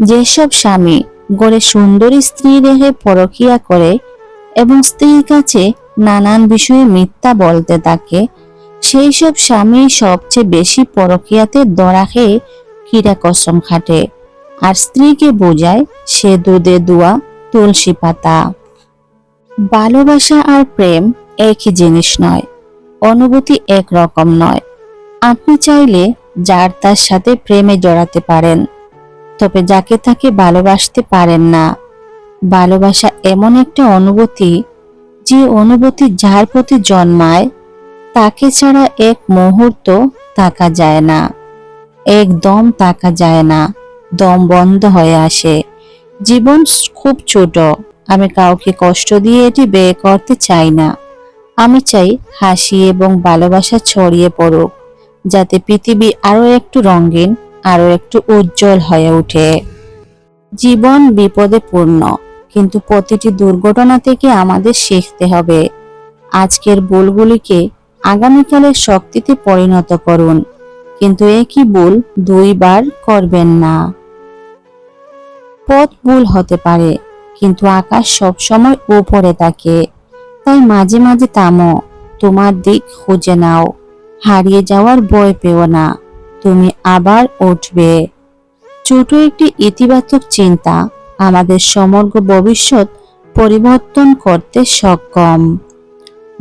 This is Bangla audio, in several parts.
যেসব স্বামী গড়ে সুন্দরী স্ত্রী রেখে পরকিয়া করে এবং স্ত্রীর কাছে নানান বিষয়ে মিথ্যা বলতে থাকে সেই সব স্বামী সবচেয়ে বেশি পরকিয়াতে দড়া খেয়ে কিরা কসম খাটে আর স্ত্রীকে বোঝায় সে দুধে দুয়া তুলসী পাতা। ভালোবাসা আর প্রেম একই জিনিস নয়, অনুভূতি একরকম নয়। আপনি চাইলে যার তার সাথে প্রেমে জড়াতে পারেন। তবে যাকে তাকে ভালোবাসতে পারেন না। ভালোবাসা এমন একটা অনুভূতি যে অনুভূতি যার প্রতি জন্মায়, তাকে ছাড়া এক মুহূর্ত তাকা যায় না। একদম তাকা যায় না, দম বন্ধ হয়ে আসে। জীবন খুব ছোট, আমি কাউকে কষ্ট দিয়ে এটি ব্যয় করতে চাই না। আমি চাই হাসি এবং ভালোবাসা ছড়িয়ে পড়ুক, যাতে পৃথিবী আরও একটু রঙিন আরও একটু উজ্জ্বল হয়ে ওঠে। জীবন বিপদে পূর্ণ, কিন্তু প্রতিটি দুর্ঘটনা থেকে আমাদের শিখতে হবে। আজকের ভুলগুলিকে আগামীকালের শক্তিতে পরিণত করুন, কিন্তু একই ভুল দুইবার করবেন না। পথ ভুল হতে পারে, কিন্তু আকাশ সবসময় উপরে থাকে। তাই মাঝে মাঝে থামো, তোমার দিক খুঁজে নাও। হারিয়ে যাওয়ার ভয় পেও না। তুমি আবার উঠবে। ছোট একটি ইতিবাচক চিন্তা আমাদের সমগ্র ভবিষ্যৎ পরিবর্তন করতে সক্ষম।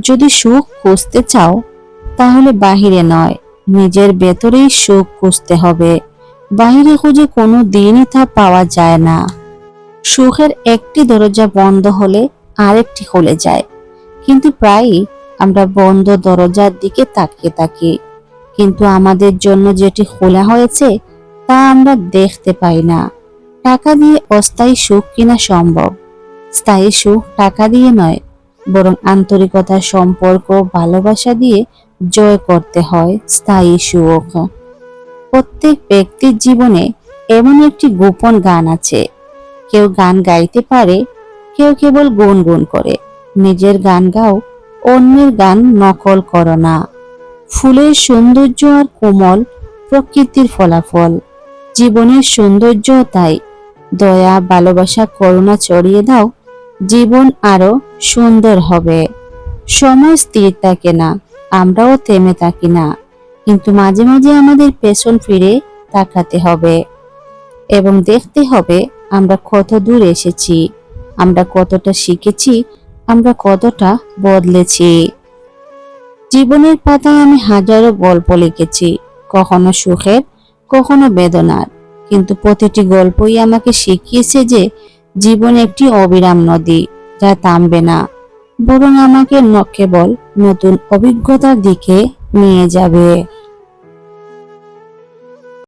যদি সুখ খুঁজতে চাও, তাহলে বাহিরে নয়, নিজের ভেতরেই সুখ খুঁজতে হবে। বাহিরে খুঁজে কোনো দিনই তা পাওয়া যায় না। সুখের একটি দরজা বন্ধ হলে আরেকটি খুলে যায়। কিন্তু প্রায়ই আমরা বন্ধ দরজার দিকে তাকিয়ে থাকি। কিন্তু আমাদের জন্য যেটি খোলা হয়েছে, তা আমরা দেখতে পাই না। টাকা দিয়ে অস্থায়ী সুখ কিনা সম্ভব? স্থায়ী সুখ টাকা দিয়ে নয়, বরং আন্তরিকতা সম্পর্ক ভালোবাসা দিয়ে জয় করতে হয় স্থায়ী সুখ। প্রত্যেক ব্যক্তির জীবনে এমন একটি গোপন গান আছে। কেউ গান গাইতে পারে, কেউ কেবল গুনগুন করে। নিজের গান গাও, অন্যের গান নকল করো না। ফুলের সৌন্দর্য আর কোমল প্রকৃতির ফলাফল। জীবনের সৌন্দর্য তাই। দয়া, ভালোবাসা, করুণা ছড়িয়ে দাও। জীবন আরও সুন্দর হবে। সময় স্থির থাকে না, আমরাও থেমে থাকি না। কিন্তু মাঝে মাঝে আমাদের পেছন ফিরে তাকাতে হবে। এবং দেখতে হবে আমরা কত দূর এসেছি। আমরা কতটা শিখেছি, আমরা কতটা বদলেছি। জীবনের পাতায় আমি হাজারো গল্প লিখেছি, কখনো সুখের, কখনো বেদনার। কিন্তু প্রতিটি গল্পই আমাকে শিখিয়েছে যে জীবন একটি অবিরাম নদী, যা থামবে না। বরং আমাকে কেবল নতুন অভিজ্ঞতার দিকে নিয়ে যাবে।